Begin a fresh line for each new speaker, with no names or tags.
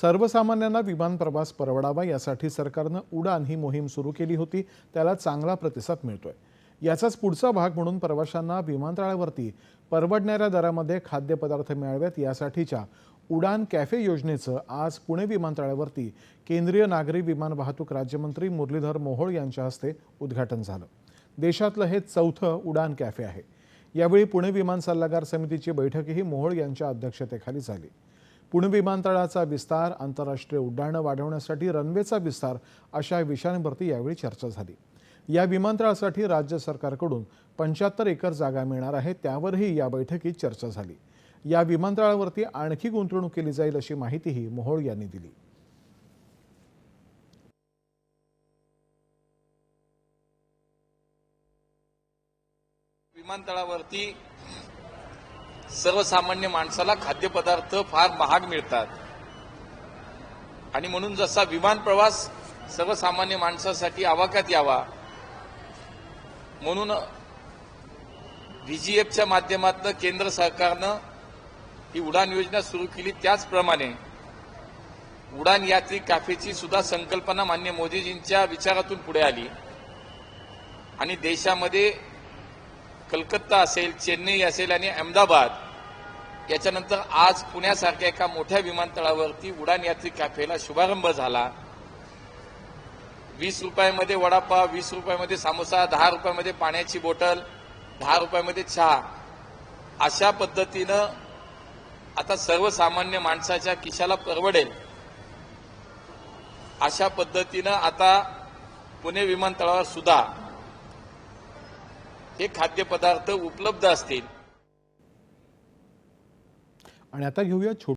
सर्वसामान्यांना विमान प्रवास परवडावा यासाठी सरकारनं उडान ही मोहीम सुरू केली होती. त्याला चांगला प्रतिसाद मिळतोय. याचाच पुढचा भाग म्हणून प्रवाशांना विमानतळावरती परवडणाऱ्या दरामध्ये खाद्यपदार्थ मिळावेत यासाठीच्या उडान कॅफे योजनेचं आज पुणे विमानतळावरती केंद्रीय नागरी विमान वाहतूक राज्यमंत्री मुरलीधर मोहोळ यांच्या हस्ते उद्घाटन झालं. देशातलं हे चौथं उडान कॅफे आहे. यावेळी पुणे विमान सल्लागार समितीची बैठकही मोहोळ यांच्या अध्यक्षतेखाली झाली. पुणे विमानतळाचा विस्तार आंतरराष्ट्रीय उड्डाणं वाढवण्यासाठी रनवेचा विस्तार अशा विषयांवरती यावेळी चर्चा झाली. या विमानतळासाठी राज्य सरकारकडून पंच्याहत्तर एकर जागा मिळणार आहे त्यावरही या बैठकीत चर्चा झाली. या विमानतळावरती आणखी गुंतवणूक केली जाईल अशी माहितीही मोहोळ यांनी दिली.
विमानतळावरती सर्वसामान्य माणसाला खाद्यपदार्थ फार महाग मिळतात. आणि म्हणून जसा विमान प्रवास सर्वसामान्य माणसासाठी आवाक्यात यावा म्हणून व्हीजीएफच्या माध्यमातून केंद्र सरकारनं ही उडान योजना सुरू केली त्याचप्रमाणे उडान यात्री कॅफेची सुद्धा संकल्पना मान्य मोदीजींच्या विचारातून पुढे आली. आणि देशामध्ये कलकत्ता असेल चेन्नई असेल आणि अहमदाबाद याच्यानंतर आज पुण्यासारख्या एका मोठ्या विमानतळावरती उडान यात्री कॅफेला शुभारंभ झाला. वीस रुपयामध्ये वडापाव वीस रुपयामध्ये सामोसा दहा रुपयामध्ये पाण्याची बॉटल दहा रुपयामध्ये चहा. अशा पद्धतीनं आता सर्वसामान्य माणसाच्या खिशाला परवडेल. अशा पद्धतीनं आता पुणे विमानतळावर सुद्धा हे खाद्यपदार्थ उपलब्ध असतील.
आणि आता घेऊया छोट